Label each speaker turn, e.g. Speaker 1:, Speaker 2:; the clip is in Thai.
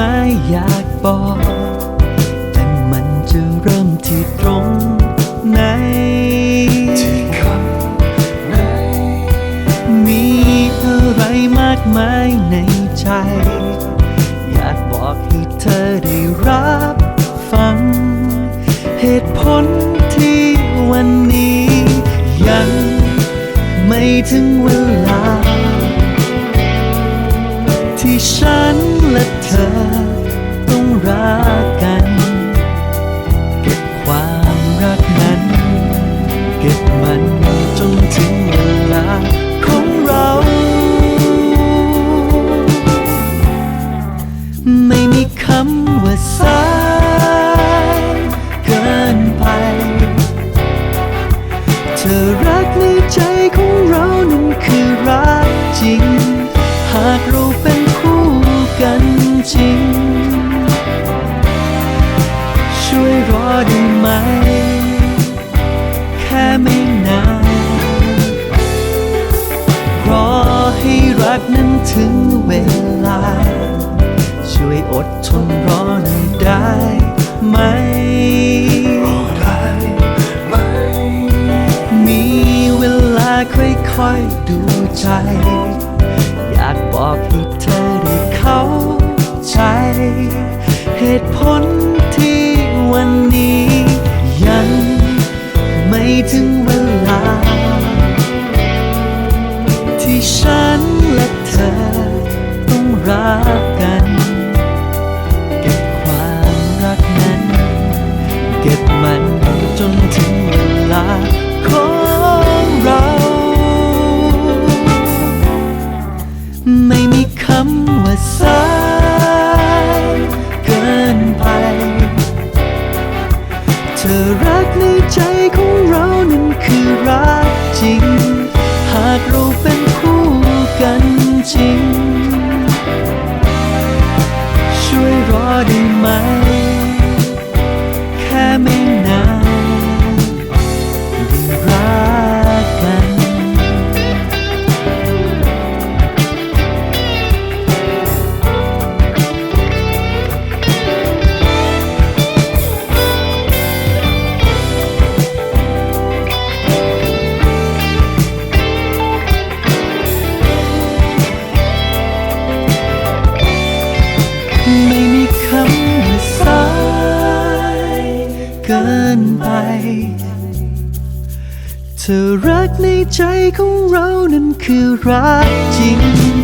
Speaker 1: ไม่อยากบอก แต่มันจะเริ่มที่ตรงไหนที่คำไหน มีอะไรมากมายในใจ อยากบอกให้เธอได้รับฟัง เหตุผลที่วันนี้ ยังไม่ถึงเวลา ที่ฉันและเธอำว่าสายเกินไป เธอรักในใจของเรานั้นคือรักจริง หากเราเป็นคู่กันจริง ช่วยรอได้ไหม แค่ไม่นานรอให้รักนั้นถึงเวลา อดทนรอหน่อยได้ไหม
Speaker 2: ได้ไหม
Speaker 1: มีเวลาค่อยๆดูใจ อยากบอกให้เธอได้เข้าใจ เหตุผลที่วันนี้ ยังไม่ถึงเว รัก กินไป เธอรักในใจของเรานั้นคือรักจริง